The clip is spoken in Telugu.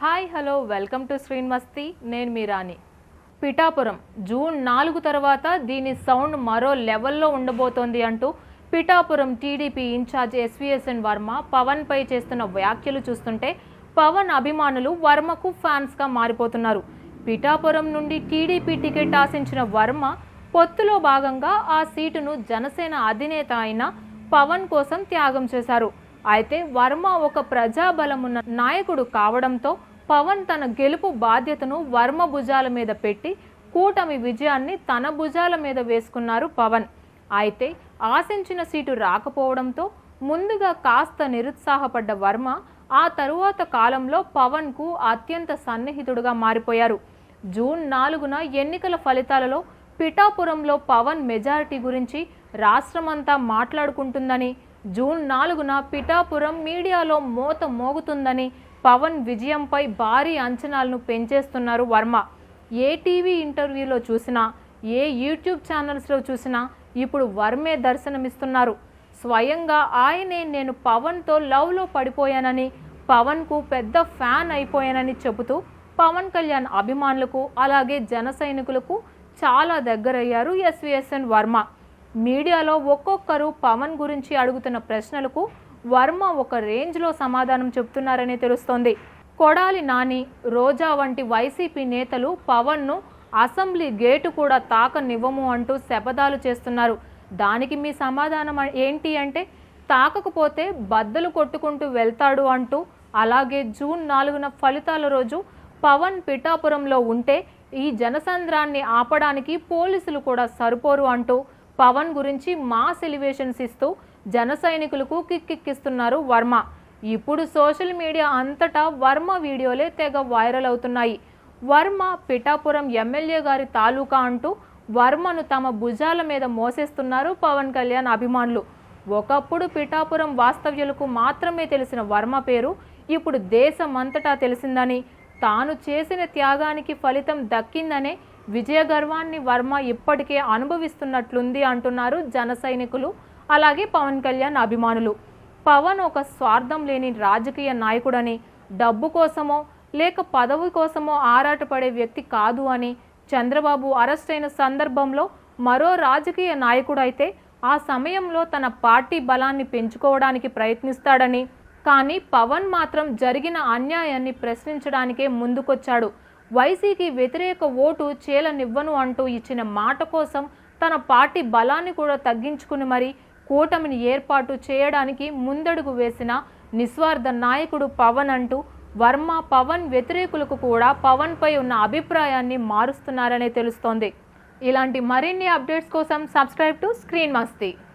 Hi hello welcome to Srinimasti నేను మీ రాణి. పిఠాపురం జూన్ నాలుగు తర్వాత దీని సౌండ్ మరో లెవెల్లో ఉండబోతోంది అంటూ Pithapuram TDP incharge SVSN Varma పవన్పై చేస్తున్న వ్యాఖ్యలు చూస్తుంటే పవన్ అభిమానులు వర్మకు ఫ్యాన్స్గా మారిపోతున్నారు. పిఠాపురం నుండి టీడీపీ టికెట్ ఆశించిన వర్మ పొత్తులో భాగంగా ఆ సీటును జనసేన అధినేత అయిన పవన్ కోసం త్యాగం చేశారు. అయితే వర్మ ఒక ప్రజాబలమున్న నాయకుడు కావడంతో పవన్ తన గెలుపు బాధ్యతను వర్మ భుజాల మీద పెట్టి కూటమి విజయాన్ని తన భుజాల మీద వేసుకున్నారు పవన్. అయితే ఆశించిన సీటు రాకపోవడంతో ముందుగా కాస్త నిరుత్సాహపడ్డ వర్మ ఆ తరువాత కాలంలో పవన్కు అత్యంత సన్నిహితుడుగా మారిపోయారు. జూన్ నాలుగున ఎన్నికల ఫలితాలలో పిఠాపురంలో పవన్ మెజారిటీ గురించి రాష్ట్రమంతా మాట్లాడుకుంటుందని జూన్ నాలుగున పిఠాపురం మీడియాలో మోత మోగుతుందని పవన్ విజయంపై భారీ అంచనాలను పెంచేస్తున్నారు వర్మ. ఏ టీవీ ఇంటర్వ్యూలో చూసినా ఏ యూట్యూబ్ ఛానల్స్లో చూసినా ఇప్పుడు వర్మే దర్శనమిస్తున్నారు. స్వయంగా ఆయనే నేను పవన్తో లవ్లో పడిపోయానని పవన్కు పెద్ద ఫ్యాన్ అయిపోయానని చెబుతూ పవన్ కళ్యాణ్ అభిమానులకు అలాగే జన సైనికులకు చాలా దగ్గరయ్యారు ఎస్విఎస్ఎన్ వర్మ. మీడియాలో ఒక్కొక్కరు పవన్ గురించి అడుగుతున్న ప్రశ్నలకు వర్మ ఒక రేంజ్లో సమాధానం చెబుతున్నారని తెలుస్తోంది. కొడాలి నాని రోజా వంటి వైసీపీ నేతలు పవన్ను అసెంబ్లీ గేటు కూడా తాకనివ్వము అంటూ శపథాలు చేస్తున్నారు. దానికి మీ సమాధానం ఏంటి అంటే తాకకపోతే బద్దలు కొట్టుకుంటూ వెళ్తాడు అంటూ అలాగే జూన్ నాలుగున ఫలితాల రోజు పవన్ పిఠాపురంలో ఉంటే ఈ జనసంద్రాన్ని ఆపడానికి పోలీసులు కూడా సరిపోరు అంటూ పవన్ గురించి మాస్ ఎలివేషన్స్ ఇస్తూ జన సైనికులకు కిక్కిక్కిస్తున్నారు వర్మ. ఇప్పుడు సోషల్ మీడియా అంతటా వర్మ వీడియోలే తెగ వైరల్ అవుతున్నాయి. వర్మ పిఠాపురం ఎమ్మెల్యే గారి తాలూకా అంటూ వర్మను తమ భుజాల మీద మోసేస్తున్నారు పవన్ కళ్యాణ్ అభిమానులు. ఒకప్పుడు పిఠాపురం వాస్తవ్యులకు మాత్రమే తెలిసిన వర్మ పేరు ఇప్పుడు దేశమంతటా తెలిసిందని తాను చేసిన త్యాగానికి ఫలితం దక్కిందనే విజయ గర్వాన్ని వర్మ ఇప్పటికే అనుభవిస్తున్నట్లుంది అంటున్నారు జన సైనికులు అలాగే పవన్ కళ్యాణ్ అభిమానులు. పవన్ ఒక స్వార్థం లేని రాజకీయ నాయకుడని డబ్బు కోసమో లేక పదవి కోసమో ఆరాటపడే వ్యక్తి కాదు అని చంద్రబాబు అరెస్ట్ అయిన సందర్భంలో మరో రాజకీయ నాయకుడైతే ఆ సమయంలో తన పార్టీ బలాన్ని పెంచుకోవడానికి ప్రయత్నిస్తాడని. కానీ పవన్ మాత్రం జరిగిన అన్యాయాన్ని ప్రశ్నించడానికే ముందుకొచ్చాడు. వైసీకి వ్యతిరేక ఓటు చేలనివ్వను అంటూ ఇచ్చిన మాట కోసం తన పార్టీ బలాన్ని కూడా తగ్గించుకుని మరి కూటమిని ఏర్పాటు చేయడానికి ముందడుగు వేసిన నిస్వార్థ నాయకుడు పవన్ అంటూ వర్మ పవన్ వ్యతిరేకులకు కూడా పవన్పై ఉన్న అభిప్రాయాన్ని మారుస్తున్నారనే తెలుస్తోంది. ఇలాంటి మరిన్ని అప్డేట్స్ కోసం సబ్స్క్రైబ్ టు స్క్రీన్ మస్తీ.